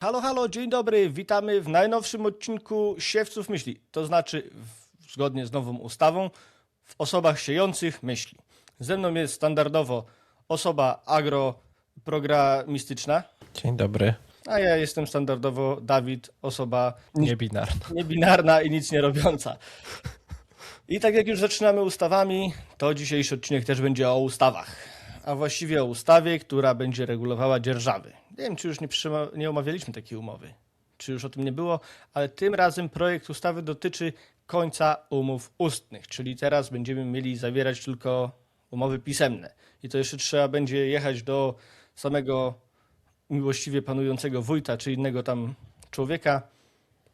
Halo, halo, dzień dobry, witamy w najnowszym odcinku Siewców Myśli, to znaczy w, zgodnie z nową ustawą w osobach siejących myśli. Ze mną jest standardowo osoba agroprogramistyczna, Dzień dobry. a ja jestem standardowo Dawid, osoba Niebinarna. niebinarna i nic nie robiąca. I tak jak już zaczynamy ustawami, to dzisiejszy odcinek też będzie o ustawach. A właściwie o ustawie, która będzie regulowała dzierżawy. Nie wiem, czy już nie, nie omawialiśmy takiej umowy, czy już o tym nie było, ale tym razem projekt ustawy dotyczy końca umów ustnych, czyli teraz będziemy mieli zawierać tylko umowy pisemne. I to jeszcze trzeba będzie jechać do samego miłościwie panującego wójta, czy innego tam człowieka,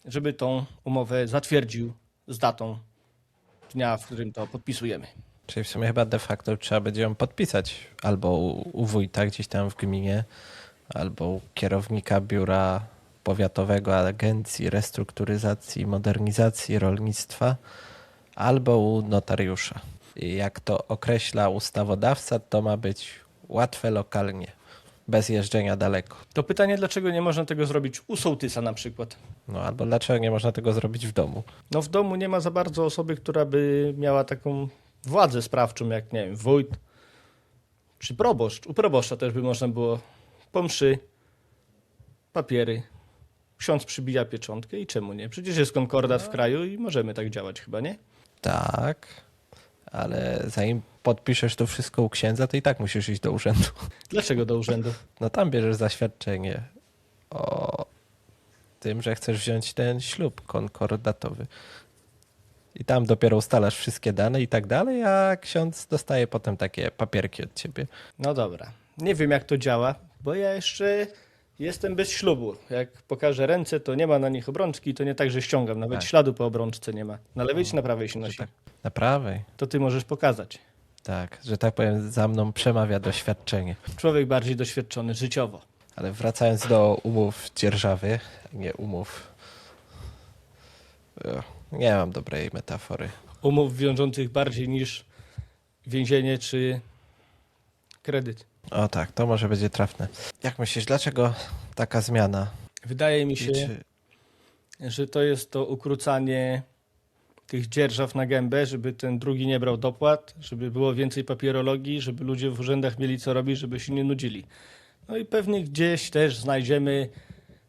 żeby tą umowę zatwierdził z datą dnia, w którym to podpisujemy. Czyli w sumie chyba de facto trzeba będzie ją podpisać albo u, u wójta gdzieś tam w gminie, albo u kierownika biura powiatowego Agencji Restrukturyzacji i Modernizacji Rolnictwa, albo u notariusza. I jak to określa ustawodawca, to ma być łatwe lokalnie, bez jeżdżenia daleko. To pytanie, dlaczego nie można tego zrobić u sołtysa na przykład? No albo dlaczego nie można tego zrobić w domu? No w domu nie ma za bardzo osoby, która by miała taką władzę sprawczą, jak nie wiem, wójt czy proboszcz. U proboszcza też by można było po mszy, papiery, ksiądz przybija pieczątkę i czemu nie? Przecież jest konkordat w kraju i możemy tak działać chyba, nie? Tak, ale zanim podpiszesz to wszystko u księdza, to i tak musisz iść do urzędu. Dlaczego do urzędu? No tam bierzesz zaświadczenie o tym, że chcesz wziąć ten ślub konkordatowy. I tam dopiero ustalasz wszystkie dane i tak dalej, a ksiądz dostaje potem takie papierki od ciebie. No dobra. Nie wiem, jak to działa, bo ja jeszcze jestem bez ślubu. Jak pokażę ręce, to nie ma na nich obrączki, to nie tak, że ściągam. Nawet Tak. śladu po obrączce nie ma. Na lewej czy na prawej się nosi? tak. Na prawej. To ty możesz pokazać. Tak, że tak powiem, za mną przemawia doświadczenie. Człowiek bardziej doświadczony życiowo. Ale wracając do umów dzierżawy, nie umów. Nie mam dobrej metafory. Umów wiążących bardziej niż więzienie czy kredyt. O tak, to może będzie trafne. Jak myślisz, dlaczego taka zmiana? Wydaje mi się, czy, że to jest to ukrócanie tych dzierżaw na gębę, żeby ten drugi nie brał dopłat, żeby było więcej papierologii, żeby ludzie w urzędach mieli co robić, żeby się nie nudzili. No i pewnie gdzieś też znajdziemy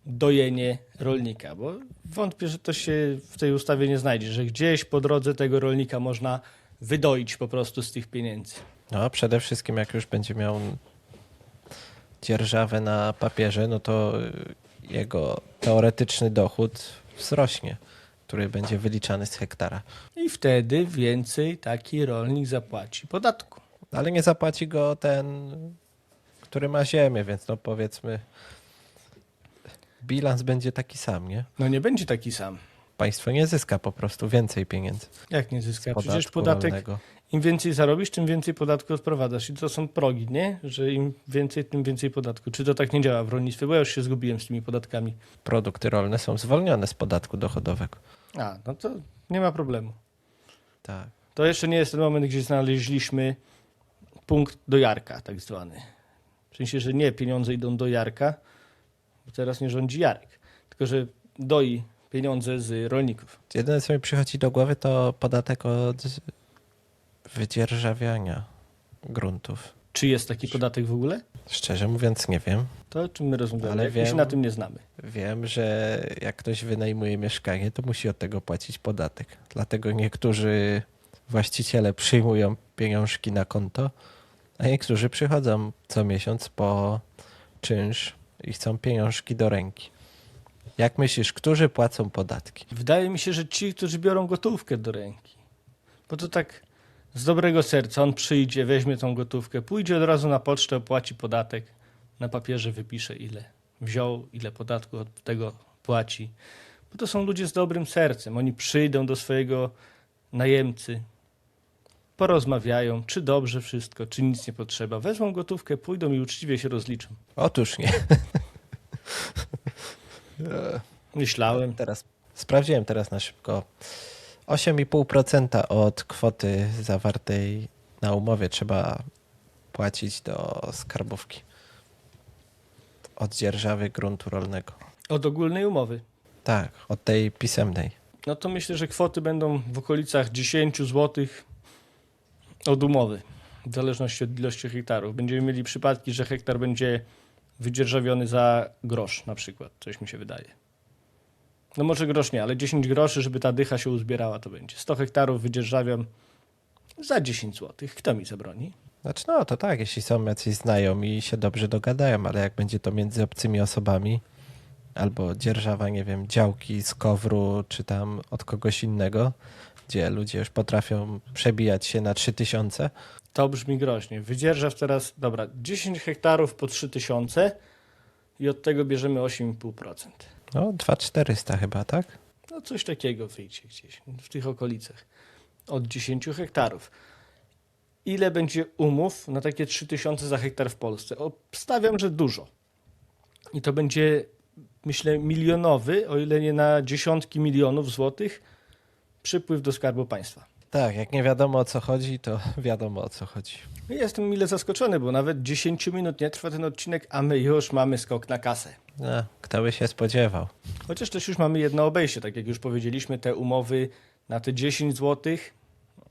dojenie rolnika, bo wątpię, że to się w tej ustawie nie znajdzie, że gdzieś po drodze tego rolnika można wydoić po prostu z tych pieniędzy. No, przede wszystkim jak już będzie miał dzierżawę na papierze, no to y, jego teoretyczny dochód wzrośnie, który będzie wyliczany z hektara. I wtedy więcej taki rolnik zapłaci podatku. Ale nie zapłaci go ten, który ma ziemię, więc no powiedzmy bilans będzie taki sam, nie? No nie będzie taki sam. Państwo nie zyska po prostu więcej pieniędzy. Jak nie zyska? Przecież podatek, rolnego. Im więcej zarobisz, tym więcej podatku odprowadzasz. I to są progi, nie? Że im więcej, tym więcej podatku. Czy to tak nie działa w rolnictwie? Bo ja już się zgubiłem z tymi podatkami. Produkty rolne są zwolnione z podatku dochodowego. A, no to nie ma problemu. Tak. To jeszcze nie jest ten moment, gdzie znaleźliśmy punkt do Jarka, tak zwany. W sensie, że nie pieniądze idą do Jarka, bo teraz nie rządzi Jarek, tylko że doi pieniądze z rolników. Jedyne, co mi przychodzi do głowy, to podatek od wydzierżawiania gruntów. Czy jest taki podatek w ogóle? Szczerze mówiąc, nie wiem. To o czym my rozmawiamy? Ale Jak my się wiem- na tym nie znamy. Wiem, że jak ktoś wynajmuje mieszkanie, to musi od tego płacić podatek. Dlatego niektórzy właściciele przyjmują pieniążki na konto, a niektórzy przychodzą co miesiąc po czynsz i chcą pieniążki do ręki. Jak myślisz, którzy płacą podatki? Wydaje mi się, że ci, którzy biorą gotówkę do ręki. Bo to tak z dobrego serca. On przyjdzie, weźmie tą gotówkę, pójdzie od razu na pocztę, opłaci podatek, na papierze wypisze ile wziął, ile podatku od tego płaci. Bo to są ludzie z dobrym sercem. Oni przyjdą do swojego najemcy, porozmawiają, czy dobrze wszystko, czy nic nie potrzeba. Wezmą gotówkę, pójdą i uczciwie się rozliczą. Otóż nie. Myślałem. Teraz sprawdziłem teraz na szybko. 8,5% od kwoty zawartej na umowie trzeba płacić do skarbówki od dzierżawy gruntu rolnego. Od ogólnej umowy. Tak, od tej pisemnej. No to myślę, że kwoty będą w okolicach 10 zł od umowy, w zależności od ilości hektarów. Będziemy mieli przypadki, że hektar będzie wydzierżawiony za grosz na przykład, coś mi się wydaje. No może grosz nie, ale 10 groszy, żeby ta dycha się uzbierała, to będzie. 100 hektarów wydzierżawiam za 10 zł. Kto mi zabroni? Znaczy no to tak, jeśli są jacyś znajomi i się dobrze dogadają, ale jak będzie to między obcymi osobami, albo dzierżawa, nie wiem, działki z kowru, czy tam od kogoś innego, gdzie ludzie już potrafią przebijać się na 3000, To brzmi groźnie. Wydzierżaw teraz, dobra, 10 hektarów po 3000 i od tego bierzemy 8,5%. No 2400 chyba, tak? No coś takiego wyjdzie gdzieś w tych okolicach. Od 10 hektarów. Ile będzie umów na takie 3000 za hektar w Polsce? Obstawiam, że dużo. I to będzie, myślę, milionowy, o ile nie na dziesiątki milionów złotych, przypływ do Skarbu Państwa. Tak, jak nie wiadomo o co chodzi, to wiadomo o co chodzi. No Jestem mile zaskoczony, bo nawet 10 minut nie trwa ten odcinek, a my już mamy skok na kasę. No, kto by się spodziewał? Chociaż też już mamy jedno obejście, tak jak już powiedzieliśmy, te umowy na te 10 zł,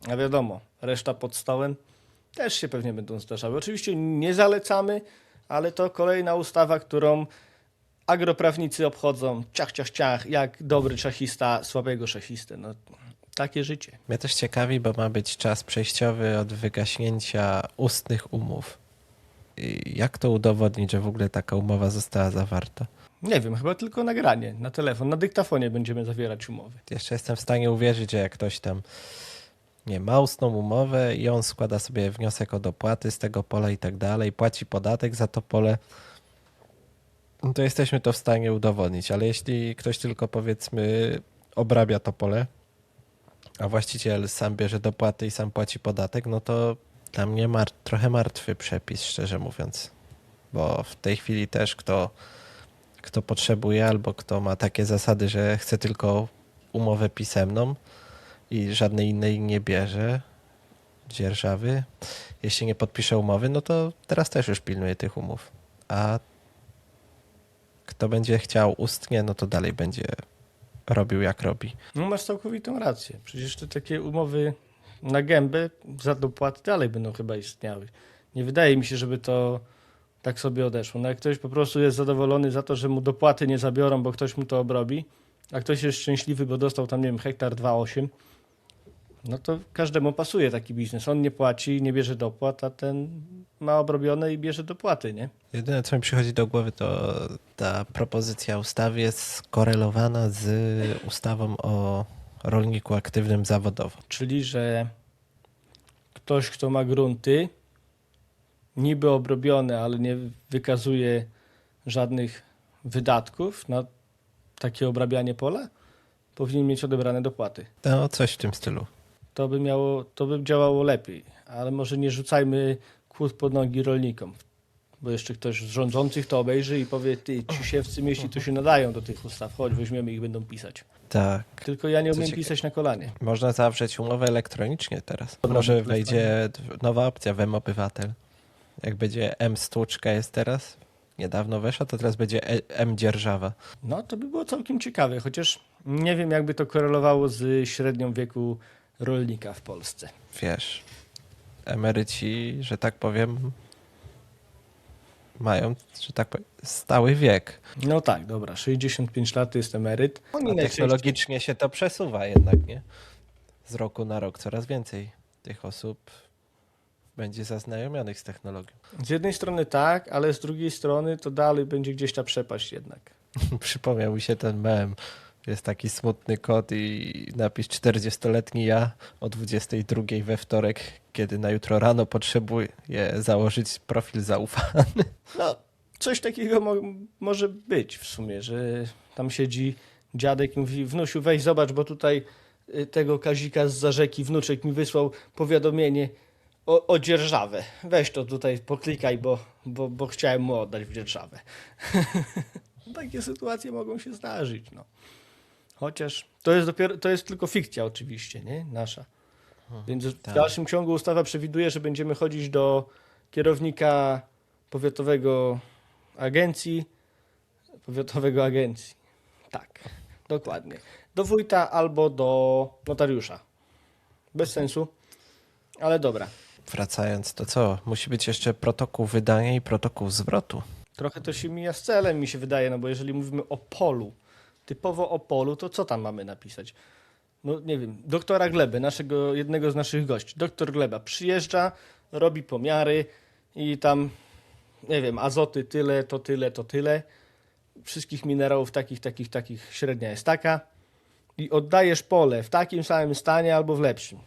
a wiadomo, reszta pod stołem też się pewnie będą zdarzały. Oczywiście nie zalecamy, ale to kolejna ustawa, którą agroprawnicy obchodzą ciach, ciach, ciach, jak dobry szachista słabego szachistę. No, takie życie. Mnie też ciekawi, bo ma być czas przejściowy od wygaśnięcia ustnych umów. I jak to udowodnić, że w ogóle taka umowa została zawarta? Nie wiem, chyba tylko nagranie na telefon, na dyktafonie będziemy zawierać umowy. Jeszcze jestem w stanie uwierzyć, że jak ktoś tam nie ma ustną umowę i on składa sobie wniosek o dopłaty z tego pola i tak dalej, płaci podatek za to pole, no to jesteśmy to w stanie udowodnić. Ale jeśli ktoś tylko powiedzmy obrabia to pole, a właściciel sam bierze dopłaty i sam płaci podatek, no to dla mnie mar- trochę martwy przepis, szczerze mówiąc. Bo w tej chwili też kto, kto potrzebuje albo kto ma takie zasady, że chce tylko umowę pisemną i żadnej innej nie bierze dzierżawy, jeśli nie podpisze umowy, no to teraz też już pilnuje tych umów. A kto będzie chciał ustnie, no to dalej będzie robił jak robi. No masz całkowitą rację. Przecież te takie umowy na gębę za dopłaty dalej będą chyba istniały. Nie wydaje mi się, żeby to tak sobie odeszło. No jak ktoś po prostu jest zadowolony za to, że mu dopłaty nie zabiorą, bo ktoś mu to obrobi, a ktoś jest szczęśliwy, bo dostał tam, nie wiem, hektar 2,8, no to każdemu pasuje taki biznes. On nie płaci, nie bierze dopłat, a ten ma obrobione i bierze dopłaty, nie? Jedyne, co mi przychodzi do głowy, to ta propozycja ustawy jest skorelowana z ustawą o rolniku aktywnym zawodowo. Czyli, że ktoś, kto ma grunty, niby obrobione, ale nie wykazuje żadnych wydatków na takie obrabianie pola, powinien mieć odebrane dopłaty. No, coś w tym stylu. To by, miało, to by działało lepiej, ale może nie rzucajmy kłód pod nogi rolnikom, bo jeszcze ktoś z rządzących to obejrzy i powie, ty, ci siewcy myśli, to się nadają do tych ustaw, chodź, weźmiemy ich, będą pisać. Tak. Tylko ja nie umiem ciekawe. pisać na kolanie. Można zawrzeć umowę elektronicznie teraz. Może wejdzie nowa opcja w M-Obywatel. Jak będzie M-Stłuczka jest teraz, niedawno weszła, to teraz będzie E- M-Dzierżawa. No, to by było całkiem ciekawe, chociaż nie wiem, jakby to korelowało z średnią wieku rolnika w Polsce. Wiesz, emeryci, że tak powiem, mają, że tak powiem, stały wiek. No tak, dobra, 65 lat to jest emeryt. Oni A technologicznie się to przesuwa jednak, nie? Z roku na rok coraz więcej tych osób będzie zaznajomionych z technologią. Z jednej strony tak, ale z drugiej strony to dalej będzie gdzieś ta przepaść jednak. Przypomniał mi się ten mem. Jest taki smutny kot i napis 40-letni ja o 22 we wtorek, kiedy na jutro rano potrzebuję założyć profil zaufany. No, coś takiego mo może być w sumie, że tam siedzi dziadek i mówi, wnusiu weź zobacz, bo tutaj y, tego Kazika z Zarzeki wnuczek mi wysłał powiadomienie o, o dzierżawę. Weź to tutaj poklikaj, bo, bo, bo chciałem mu oddać w dzierżawę. Takie sytuacje mogą się zdarzyć, no. Chociaż to jest dopiero, to jest tylko fikcja oczywiście, nie? Nasza. Więc w tak. dalszym ciągu ustawa przewiduje, że będziemy chodzić do kierownika powiatowego agencji, powiatowego agencji. Tak, dokładnie. Do wójta albo do notariusza. Bez sensu, ale dobra. Wracając, to co? Musi być jeszcze protokół wydania i protokół zwrotu. Trochę to się mija z celem, mi się wydaje, no bo jeżeli mówimy o polu, typowo o polu, to co tam mamy napisać? No nie wiem, doktora Gleby, naszego, jednego z naszych gości. Doktor Gleba przyjeżdża, robi pomiary i tam, nie wiem, azoty tyle, to tyle, to tyle. Wszystkich minerałów takich, takich, takich średnia jest taka. I oddajesz pole w takim samym stanie albo w lepszym.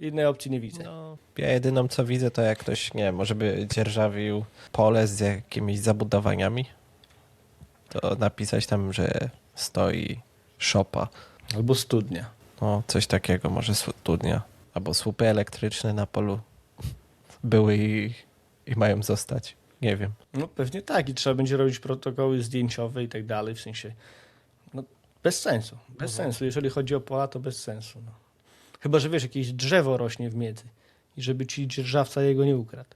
Innej opcji nie widzę. No, ja jedyną co widzę, to jak ktoś, nie wiem, może by dzierżawił pole z jakimiś zabudowaniami, to napisać tam, że stoi szopa. Albo studnia. No, coś takiego, może studnia. Albo słupy elektryczne na polu były i, i mają zostać. Nie wiem. No pewnie tak i trzeba będzie robić protokoły zdjęciowe i tak dalej, w sensie no bez sensu, bez sensu, jeżeli chodzi o pola to bez sensu. No. Chyba, że wiesz, jakieś drzewo rośnie w miedzy i żeby ci dzierżawca jego nie ukradł.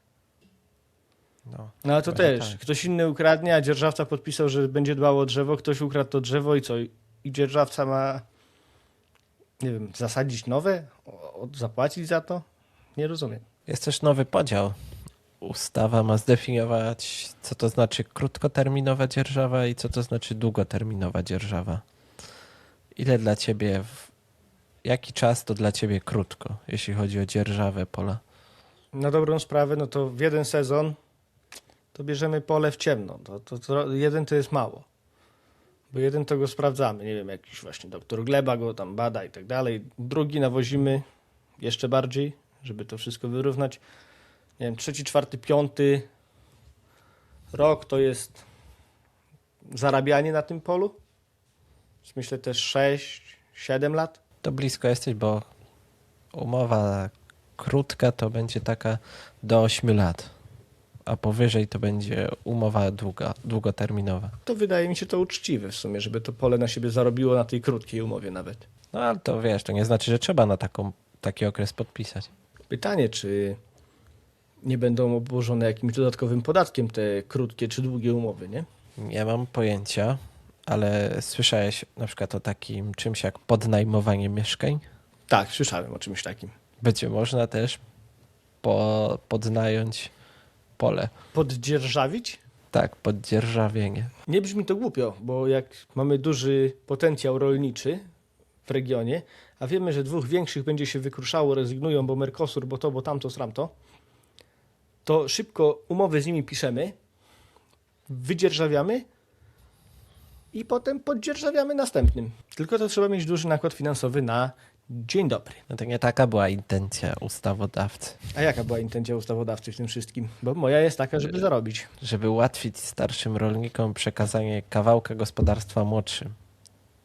No. No ale to też, tak. ktoś inny ukradnie, a dzierżawca podpisał, że będzie dbał o drzewo, ktoś ukradł to drzewo i co? I dzierżawca ma, nie wiem, zasadzić nowe? Zapłacić za to? Nie rozumiem. Jest też nowy podział. Ustawa ma zdefiniować, co to znaczy krótkoterminowa dzierżawa i co to znaczy długoterminowa dzierżawa. Ile dla ciebie, jaki czas to dla ciebie krótko, jeśli chodzi o dzierżawę pola? Na dobrą sprawę, no to w jeden sezon to bierzemy pole w ciemno. To, to, to jeden to jest mało. Bo jeden to go sprawdzamy. Nie wiem, jakiś właśnie doktor Gleba go tam bada i tak dalej. Drugi nawozimy jeszcze bardziej, żeby to wszystko wyrównać. Nie wiem, trzeci, czwarty, piąty rok to jest zarabianie na tym polu. Myślę też 6, 7 lat. To blisko jesteś, bo umowa krótka to będzie taka do 8 lat, a powyżej to będzie umowa długa, długoterminowa. To wydaje mi się to uczciwe w sumie, żeby to pole na siebie zarobiło na tej krótkiej umowie nawet. No ale to wiesz, to nie znaczy, że trzeba na taką, taki okres podpisać. Pytanie, czy nie będą obłożone jakimś dodatkowym podatkiem te krótkie czy długie umowy, nie? Nie mam pojęcia, ale słyszałeś na przykład o takim czymś jak podnajmowanie mieszkań? Tak, słyszałem o czymś takim. Będzie można też po, podnająć pole. Poddzierżawić? Tak, poddzierżawienie. Nie brzmi to głupio, bo jak mamy duży potencjał rolniczy w regionie, a wiemy, że dwóch większych będzie się wykruszało, rezygnują, bo Mercosur, bo to, bo tamto, sramto, to szybko umowy z nimi piszemy, wydzierżawiamy i potem poddzierżawiamy następnym. Tylko to trzeba mieć duży nakład finansowy na dzień dobry. No to nie taka była intencja ustawodawcy, A jaka była intencja ustawodawcy w tym wszystkim? Bo moja jest taka, żeby zarobić. żeby ułatwić starszym rolnikom przekazanie kawałka gospodarstwa młodszym.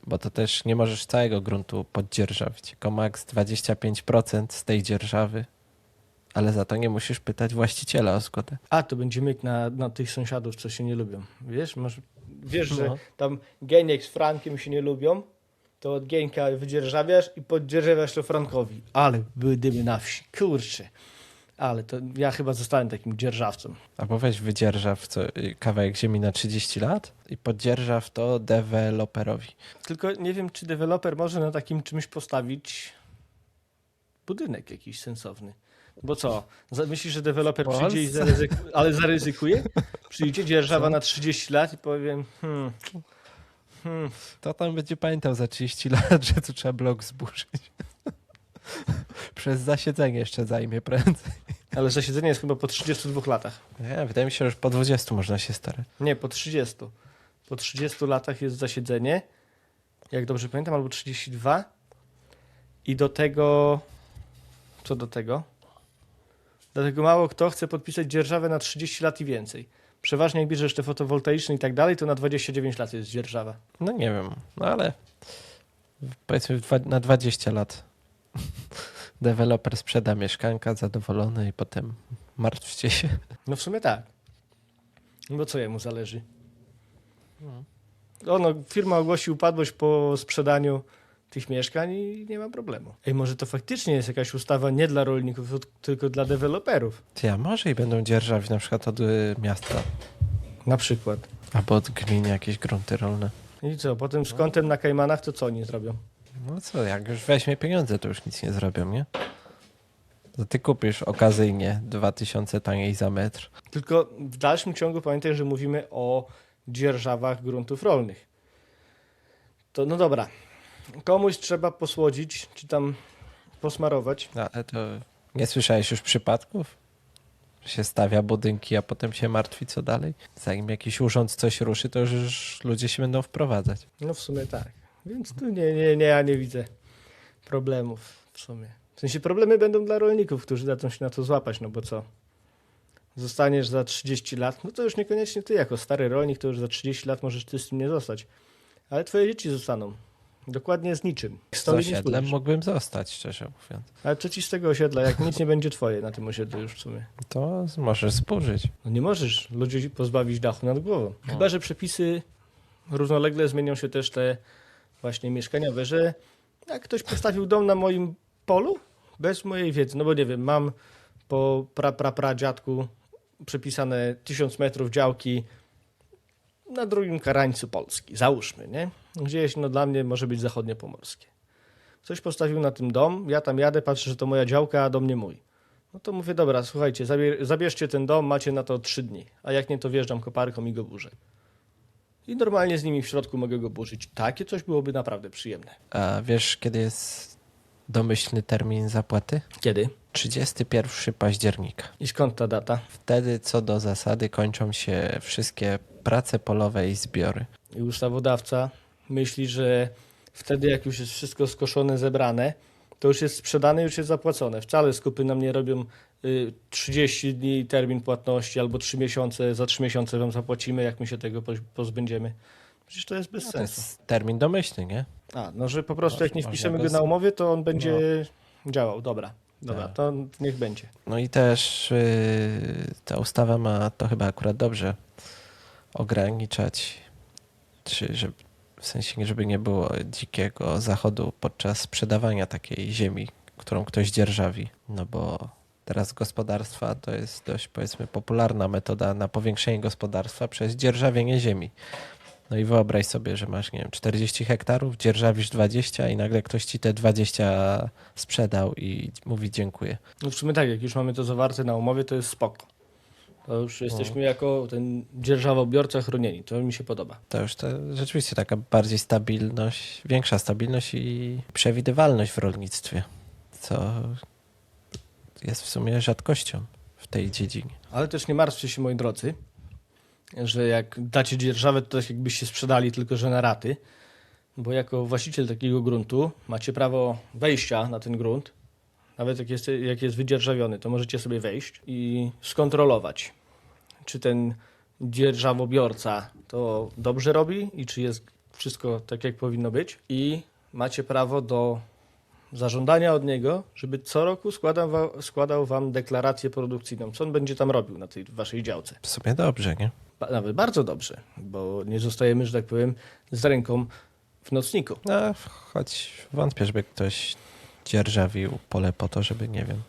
Bo to też nie możesz całego gruntu poddzierżawić, tylko maks 25% z tej dzierżawy, ale za to nie musisz pytać właściciela o zgodę. A, to będzie myk na, na tych sąsiadów, co się nie lubią. Wiesz, masz, wiesz że No. tam Geniek z Frankiem się nie lubią, to od Gieńka wydzierżawiasz i poddzierżawiasz to Frankowi. Ale były dymy na wsi. Kurczę. Ale to ja chyba zostałem takim dzierżawcą. Albo weź wydzierżaw co, kawałek ziemi na 30 lat i poddzierżaw to deweloperowi. Tylko nie wiem, czy deweloper może na takim czymś postawić budynek jakiś sensowny. Bo co? Myślisz, że deweloper przyjdzie i zaryzykuje, ale zaryzykuje? Przyjdzie dzierżawa na 30 lat i powiem, hmm, hmm, To tam będzie pamiętał za 30 lat, że tu trzeba blok zburzyć. Przez zasiedzenie jeszcze zajmie prędzej. ale zasiedzenie jest chyba po 32 latach. Nie, wydaje mi się, że po 20 można się starać. Nie, po 30. Po 30 latach jest zasiedzenie, jak dobrze pamiętam, albo 32. I do tego, co do tego? Dlatego mało kto chce podpisać dzierżawę na 30 lat i więcej. Przeważnie jak bierzesz te fotowoltaiczne i tak dalej, to na 29 lat jest dzierżawa. No nie wiem, no ale powiedzmy na 20 lat deweloper sprzeda mieszkanka zadowolony i potem martwcie się. No w sumie tak. No bo co jemu zależy? Ono, firma ogłosi upadłość po sprzedaniu tych mieszkań i nie ma problemu. Ej, może to faktycznie jest jakaś ustawa nie dla rolników, tylko dla deweloperów. Ty, a może i będą dzierżawić na przykład od y, miasta. Na przykład. Albo od gmin jakieś grunty rolne. I co, potem z kątem na Kajmanach to co oni zrobią? No co, jak już weźmie pieniądze, to już nic nie zrobią, nie? To ty kupisz okazyjnie 2000 taniej za metr. Tylko w dalszym ciągu pamiętaj, że mówimy o dzierżawach gruntów rolnych. To no dobra, komuś trzeba posłodzić, czy tam posmarować. No, ale to nie słyszałeś już przypadków? Że się stawia budynki, a potem się martwi co dalej? Zanim jakiś urząd coś ruszy, to już ludzie się będą wprowadzać. No w sumie tak. Więc tu nie, nie, nie, ja nie widzę problemów w sumie. W sensie problemy będą dla rolników, którzy dadzą się na to złapać, no bo co? Zostaniesz za 30 lat, no to już niekoniecznie ty jako stary rolnik, to już za 30 lat możesz ty z tym nie zostać. Ale twoje dzieci zostaną. Dokładnie z niczym. Z osiedlem mógłbym zostać, szczerze mówiąc. Ale co ci z tego osiedla, jak nic nie będzie twoje na tym osiedlu już w sumie? To możesz spółżyć. No nie możesz ludzi pozbawić dachu nad głową. Chyba, że przepisy równolegle zmienią się też te właśnie mieszkaniowe, że jak ktoś postawił dom na moim polu, bez mojej wiedzy, no bo nie wiem, mam po pra, pra, pra dziadku przepisane 1000 metrów działki na drugim karańcu Polski, załóżmy, nie? Gdzieś, no dla mnie może być zachodniopomorskie. Ktoś postawił na tym dom, ja tam jadę, patrzę, że to moja działka, a dom nie mój. No to mówię, dobra, słuchajcie, zabie- zabierzcie ten dom, macie na to trzy dni. A jak nie, to wjeżdżam koparką i go burzę. I normalnie z nimi w środku mogę go burzyć. Takie coś byłoby naprawdę przyjemne. A wiesz, kiedy jest domyślny termin zapłaty? Kiedy? 31 października. I skąd ta data? Wtedy co do zasady kończą się wszystkie prace polowe i zbiory. I ustawodawca myśli, że wtedy jak już jest wszystko skoszone, zebrane, to już jest sprzedane, już jest zapłacone. Wcale skupy nam nie robią y, 30 dni termin płatności albo 3 miesiące, za 3 miesiące wam zapłacimy, jak my się tego poz- pozbędziemy. Przecież to jest bez To sensu. jest termin domyślny, nie? A, no że po prostu jak nie wpiszemy go na umowie, to on będzie działał. Dobra, dobra, Tak. to niech będzie. No i też yy, ta ustawa ma to chyba akurat dobrze ograniczać, czy żeby, w sensie, nie, żeby nie było dzikiego zachodu podczas sprzedawania takiej ziemi, którą ktoś dzierżawi. No bo teraz gospodarstwa to jest dość, powiedzmy, popularna metoda na powiększenie gospodarstwa przez dzierżawienie ziemi. No i wyobraź sobie, że masz, nie wiem, 40 hektarów, dzierżawisz 20 i nagle ktoś ci te 20 sprzedał i mówi dziękuję. No w sumie tak, jak już mamy to zawarte na umowie, to jest spoko. To już jesteśmy jako ten dzierżawobiorca chronieni. To mi się podoba. To już to rzeczywiście taka bardziej stabilność, większa stabilność i przewidywalność w rolnictwie, co jest w sumie rzadkością w tej dziedzinie. Ale też nie martwcie się, moi drodzy, że jak dacie dzierżawę, to tak jakbyście sprzedali tylko że na raty, bo jako właściciel takiego gruntu macie prawo wejścia na ten grunt. Nawet jak jest, jak jest wydzierżawiony, to możecie sobie wejść i skontrolować, czy ten dzierżawobiorca to dobrze robi i czy jest wszystko tak, jak powinno być. I macie prawo do zażądania od niego, żeby co roku składał, składał wam deklarację produkcyjną, co on będzie tam robił na tej waszej działce. W sumie dobrze, nie? Nawet bardzo dobrze, bo nie zostajemy, że tak powiem, z ręką w nocniku. No, choć wątpię, żeby ktoś dzierżawił pole po to, żeby, nie wiem,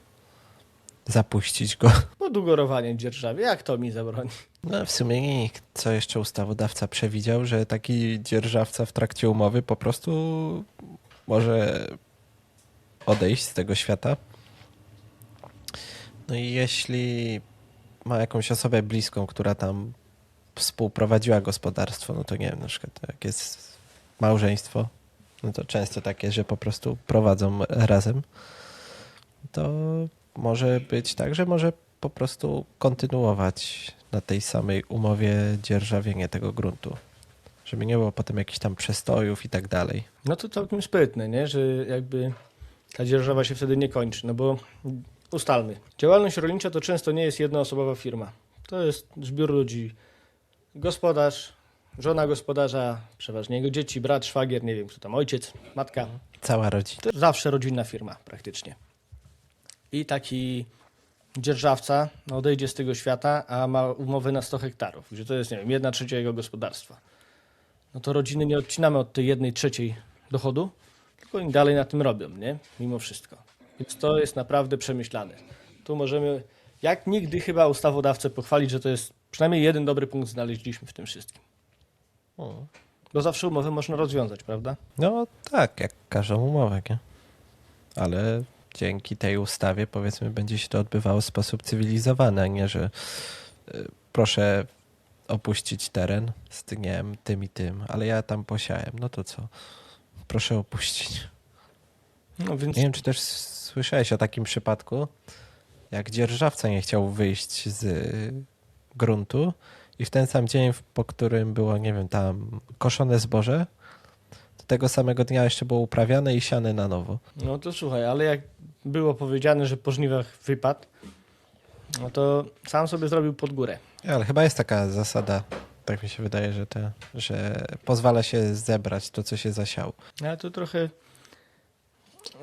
zapuścić go. Podugorowanie dzierżawy, jak to mi zabroni? No w sumie nikt. Co jeszcze ustawodawca przewidział, że taki dzierżawca w trakcie umowy po prostu może odejść z tego świata. No i jeśli ma jakąś osobę bliską, która tam współprowadziła gospodarstwo, no to nie wiem, na przykład jak jest małżeństwo, no to często takie, że po prostu prowadzą razem, to może być tak, że może po prostu kontynuować na tej samej umowie dzierżawienie tego gruntu. Żeby nie było potem jakichś tam przestojów i tak dalej. No to całkiem sprytne, nie? że jakby ta dzierżawa się wtedy nie kończy, no bo ustalmy. Działalność rolnicza to często nie jest jednoosobowa firma. To jest zbiór ludzi. Gospodarz, żona gospodarza, przeważnie jego dzieci, brat, szwagier, nie wiem kto tam, ojciec, matka. Cała rodzina. To zawsze rodzinna firma praktycznie. I taki dzierżawca odejdzie z tego świata, a ma umowę na 100 hektarów, gdzie to jest, nie wiem, jedna trzecia jego gospodarstwa. No to rodziny nie odcinamy od tej jednej trzeciej dochodu, tylko oni dalej na tym robią, nie? Mimo wszystko. Więc to jest naprawdę przemyślane. Tu możemy, jak nigdy chyba ustawodawcę pochwalić, że to jest przynajmniej jeden dobry punkt znaleźliśmy w tym wszystkim. O. Bo zawsze umowę można rozwiązać, prawda? No tak, jak każdą umowę, nie? Ale dzięki tej ustawie, powiedzmy, będzie się to odbywało w sposób cywilizowany, a nie, że y, proszę opuścić teren z wiem, tym i tym, ale ja tam posiałem, no to co? Proszę opuścić. No więc Nie wiem, czy też słyszałeś o takim przypadku, jak dzierżawca nie chciał wyjść z gruntu i w ten sam dzień, po którym było, nie wiem, tam koszone zboże, to tego samego dnia jeszcze było uprawiane i siane na nowo. No to słuchaj, ale jak było powiedziane, że po żniwach wypadł, no to sam sobie zrobił pod górę. Ale chyba jest taka zasada, tak mi się wydaje, że, te, że pozwala się zebrać to, co się zasiało. Ale to trochę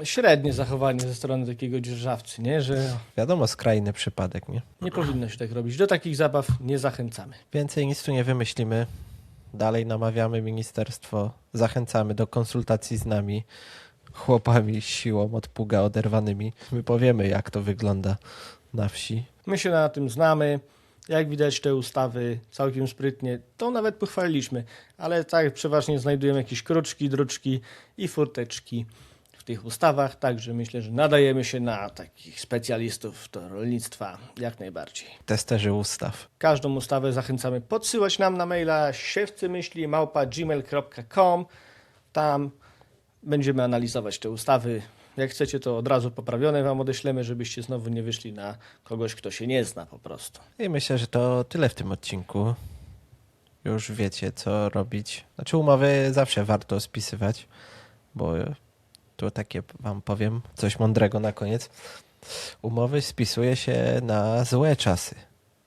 średnie zachowanie ze strony takiego dzierżawcy, nie? Że Wiadomo, skrajny przypadek, nie? nie powinno się tak robić. Do takich zabaw nie zachęcamy. Więcej nic tu nie wymyślimy. Dalej namawiamy ministerstwo, zachęcamy do konsultacji z nami, chłopami siłą od pługa oderwanymi. My powiemy, jak to wygląda na wsi. My się na tym znamy. Jak widać te ustawy całkiem sprytnie, to nawet pochwaliliśmy, ale tak przeważnie znajdujemy jakieś kruczki, druczki i furteczki w tych ustawach, także myślę, że nadajemy się na takich specjalistów do rolnictwa jak najbardziej. Testerzy ustaw. Każdą ustawę zachęcamy podsyłać nam na maila siewcymyśli małpa gmail.com. Tam będziemy analizować te ustawy. Jak chcecie, to od razu poprawione wam odeślemy, żebyście znowu nie wyszli na kogoś, kto się nie zna po prostu. I myślę, że to tyle w tym odcinku. Już wiecie, co robić. Znaczy, umowy zawsze warto spisywać, bo tu takie wam powiem coś mądrego na koniec. Umowy spisuje się na złe czasy,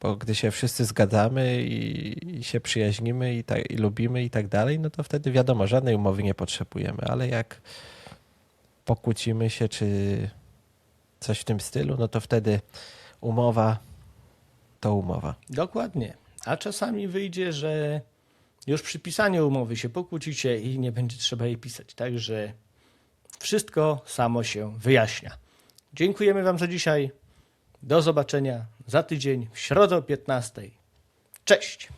bo gdy się wszyscy zgadzamy i, i się przyjaźnimy i, tak, i lubimy i tak dalej, no to wtedy wiadomo, żadnej umowy nie potrzebujemy, ale jak pokłócimy się czy coś w tym stylu, no to wtedy umowa to umowa. Dokładnie. A czasami wyjdzie, że już przy pisaniu umowy się pokłócicie i nie będzie trzeba jej pisać. Także wszystko samo się wyjaśnia. Dziękujemy Wam za dzisiaj. Do zobaczenia za tydzień w środę o 15. Cześć!